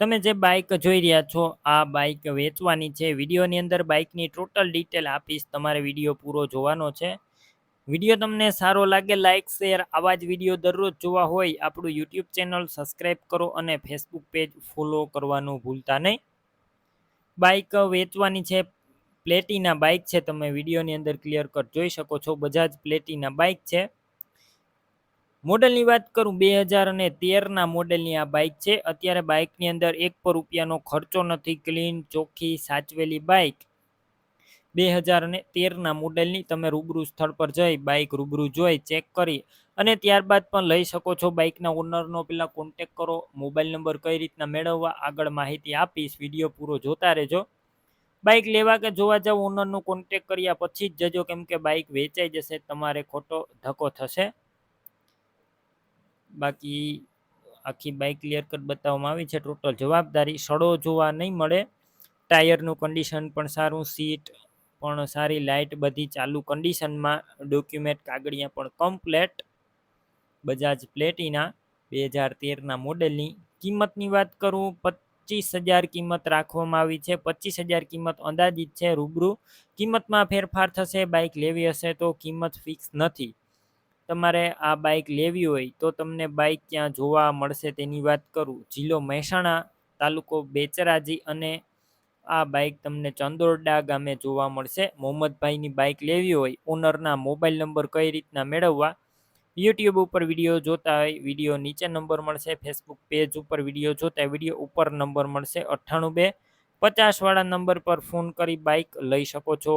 તમે જે બાઇક જોઈ રહ્યા છો, આ બાઇક વેચવાની છે. વિડીયોની અંદર બાઇકની ટોટલ ડિટેલ આપીશ. તમારે વીડિયો પૂરો જોવાનો છે. વીડિયો તમને સારો લાગે લાઇક શેર આવા જ વીડિયો દરરોજ જોવા હોય, આપણું યુટ્યુબ ચેનલ સબસ્ક્રાઈબ કરો અને ફેસબુક પેજ ફોલો કરવાનું ભૂલતા નહીં. બાઇક વેચવાની છે પ્લેટીના બાઇક છે. તમે વિડીયોની અંદર ક્લિયર કટ જોઈ શકો છો. બજાજ પ્લેટીના બાઇક છે. મોડલની વાત કરું, બે હજાર અને તેરના મોડલની આ બાઇક છે. અત્યારે બાઇકની અંદર એક પર રૂપિયાનો ખર્ચો નથી. ક્લીન ચોખ્ખી, સાચવેલી બાઇક બે હજાર અને તેરના મોડલની તમે રૂબરૂ સ્થળ પર જઈ બાઇક રૂબરૂ જોઈ ચેક કરી અને ત્યારબાદ પણ લઈ શકો છો. બાઇકના ઓનરનો પેલા કોન્ટેક કરો મોબાઈલ નંબર કઈ રીતના મેળવવા, આગળ માહિતી આપીશ વીડિયો પૂરો જોતા રહેજો. બાઇક લેવા કે જોવા જાવ ઓનરનો કોન્ટેક કર્યા પછી જ જજો, કેમ કે બાઇક વેચાઈ જશે, તમારે ખોટો ધક્કો થશે. બાકી આખી બાઇક ક્લિયર કટ બતાવવામાં આવી છે. ટોટલ જવાબદારી સડો જોવા નહીં મળે. ટાયરનું કન્ડિશન પણ સારું સીટ પણ સારી લાઇટ બધી ચાલુ કન્ડિશનમાં ડોક્યુમેન્ટ કાગળિયા પણ કમ્પ્લેટ બજાજ પ્લેટિના બે હજાર તેરના મોડેલની કિંમતની વાત કરું, પચીસ હજાર કિંમત રાખવામાં આવી છે. પચીસ હજાર કિંમત અંદાજિત છે, રૂબરૂ. કિંમતમાં ફેરફાર થશે બાઇક લેવી હશે તો કિંમત ફિક્સ નથી. તમારે આ બાઇક લેવી હોય તો તમને બાઇક ક્યાં જોવા મળશે તેની વાત કરું. જિલ્લો મહેસાણા તાલુકો બેચરાજી અને આ બાઇક તમને ચંદોરડા ગામે જોવા મળશે. મોહમ્મદભાઈની બાઇક લેવી હોય, ઓનરના મોબાઈલ નંબર કઈ રીતના મેળવવા? યુટ્યુબ ઉપર વીડિયો જોતા હોય, વીડિયો નીચે નંબર મળશે. ફેસબુક પેજ ઉપર વીડિયો જોતા વીડિયો ઉપર નંબર મળશે અઠ્ઠાણું બે. પચાસવાળા નંબર પર ફોન કરી બાઇક લઈ શકો છો.